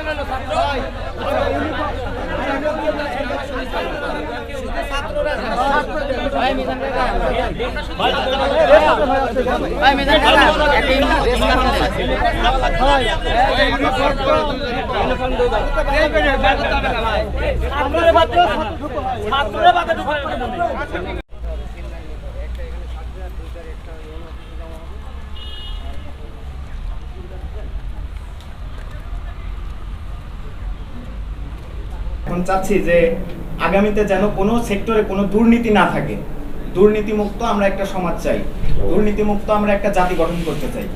মানতে হবে মানতে হবে মানতে হবে মানবো না মানবো না মানি না মানবো না মানি না পরিচালনা কমিটি মানি না মানবো না মানবো না মানি না মানবো না ভাই কমিটি মানি না অবৈধ কমিটি মানি না মানবো না মানবো না এখন চাচ্ছি যে আগামীতে যেন কোনো সেক্টরে কোনো দুর্নীতি না থাকে। দুর্নীতি মুক্ত আমরা একটা সমাজ চাই। দুর্নীতিমুক্ত আমরা একটা জাতি গঠন করতে চাই।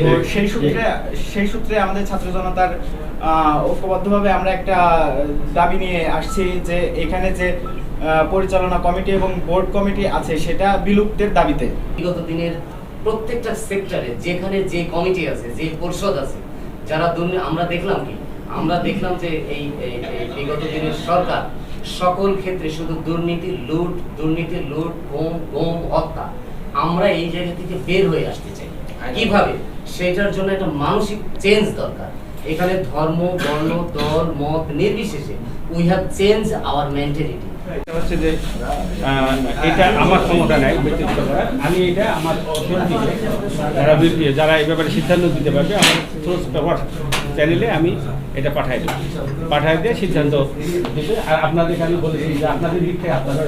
তো সেই সূত্রে সেই সূত্রে আমাদের ছাত্র জনতার ঐক্যবদ্ধভাবে আমরা একটা দাবি নিয়ে আসছি যে এখানে যে আহ, পরিচালনা কমিটি এবং বোর্ড কমিটি আছে সেটা বিলুপ্তের দাবিতে। বিগত দিনের প্রত্যেকটা সেক্টরে যেখানে যে কমিটি আছে যে পরিষদ আছে যারা আমরা দেখলাম কি আমরা দেখলাম যে এই বিগত দিনের সরকার সকল ক্ষেত্রে শুধু দুর্নীতি লুট দুর্নীতি লুট গোম গোম হত্যা আমরা এই জায়গা থেকে বের হয়ে আসতে চাই। কীভাবে? সেটার জন্য একটা মানসিক চেঞ্জ দরকার। এখানে ধর্ম বর্ণ দল মত নির্বিশেষে we have change our mentality হচ্ছে যে এটা আমার ক্ষমতা নাই ব্যক্তিগত আমি এটা আমার অথরিটিকে যারা যারা এই ব্যাপারে সিদ্ধান্ত দিতে পারবে আমার চ্যানেলে আমি এটা পাঠাই দেবো। পাঠাই দিয়ে সিদ্ধান্ত দেবে আর আপনাদের আমি বলেছি যে আপনাদের দিক থেকে আপনারা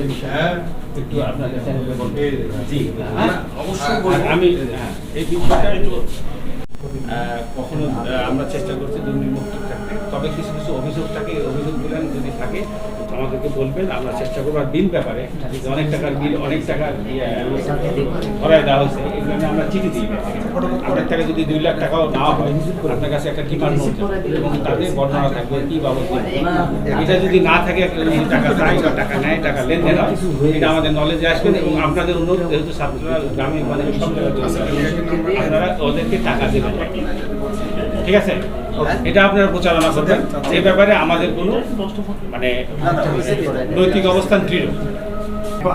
একটু আপনাদের চ্যানেলে বলবেন জি? আর আমি হ্যাঁ, এই বিষয়টা কখনো আমরা চেষ্টা করছি দুর্নীতিমুক্ত থাকতে। তবে কিছু কিছু অভিযোগ থাকে অভিযোগগুলো যদি থাকে আমাদেরকে বলবেন আমরা চেষ্টা করব। আর বিল ব্যাপারে অনেক টাকার বিল অনেক টাকার ইয়ে, ধরায় দেওয়া হয়েছে এগুলো আমরা চিঠি দিই। আপনার থেকে যদি দুই লাখ টাকাও নেওয়া হয় আপনার কাছে একটা ডিমান্ড নোট এবং তাদের বর্ণনা থাকবে কি বাবদ এটা যদি না থাকে টাকা টাকা নেয় টাকা লেনদেন হয় এটা আমাদের নলেজে আসবেন এবং আপনাদের অনুরোধ যেহেতু ছাত্ররা গ্রামে মানে আপনারা ওদেরকে টাকা দেবেন। ঠিক আছে? এটা আপনারা প্রচারণা করবেন এই ব্যাপারে আমাদের কোনো মানে নৈতিক অবস্থান দৃঢ়।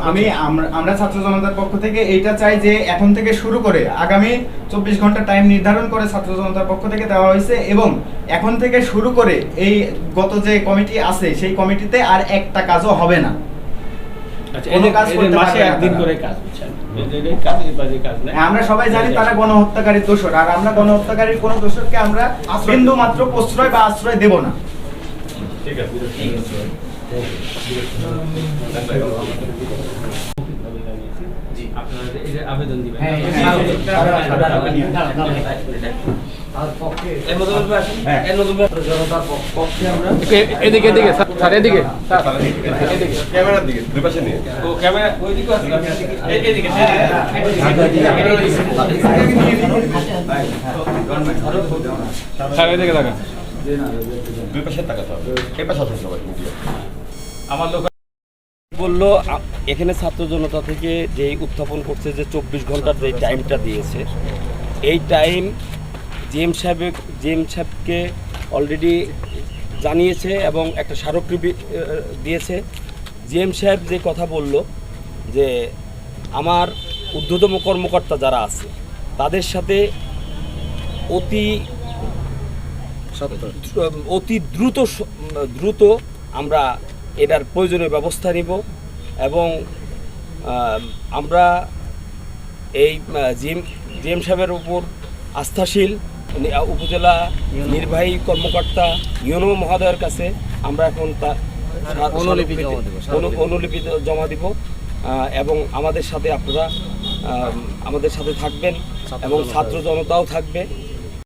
আমি, আমরা- ছাত্র জনতার পক্ষ থেকে এইটা চাই যে এখন থেকে শুরু করে আগামী চব্বিশ ঘণ্টা টাইম নির্ধারণ করে ছাত্র জনতার পক্ষ থেকে দেওয়া হয়েছে এবং এখন থেকে শুরু করে এই গত যে কমিটি আছে, সেই কমিটিতে আর একটা কাজও হবে না। আমরা সবাই জানি তারা গণহত্যাকারীর দোষর আর আমরা গণহত্যাকারীর কোনো দোষরকে আমরা বিন্দু মাত্র প্রশ্রয় বা আশ্রয় দেব না ঠিক আছে আপনারা আবেদন দিবেন হ্যাঁ, হ্যাঁ, হ্যাঁ। পক্ষে আমরা এদিকে এদিকে স্যার এদিকে ক্যামেরার দিকে দুই পাশে নিয়ে ও ক্যামেরা ওইদিকে আছে এদিকে স্যার এদিকে দেখেন দুই পাশে তাকাতে হবে এই পাশে আসুন সবাই আমার লোক বলল এখানে ছাত্র জনতা থেকে যেই উত্থাপন করছে যে চব্বিশ ঘণ্টার যে টাইমটা দিয়েছে এই টাইম জিএম সাহেব জিএম সাহেবকে অলরেডি জানিয়েছে এবং একটা স্মারকলিপি দিয়েছে। জিএম সাহেব যে কথা বলল যে আমার ঊর্ধ্বতম কর্মকর্তা যারা আছে তাদের সাথে অতি অতি দ্রুত দ্রুত আমরা এটার প্রয়োজনীয় ব্যবস্থা নিব এবং আমরা এই জিএম জিএম সাহেবের উপর আস্থাশীল উপজেলা নির্বাহী কর্মকর্তা ইউনো মহোদয়ের কাছে আমরা এখন তার অনুলিপি জমা অনু- অনুলিপি জমা দিব এবং আমাদের সাথে আপনারা আমাদের সাথে থাকবেন এবং ছাত্র জনতাও থাকবে।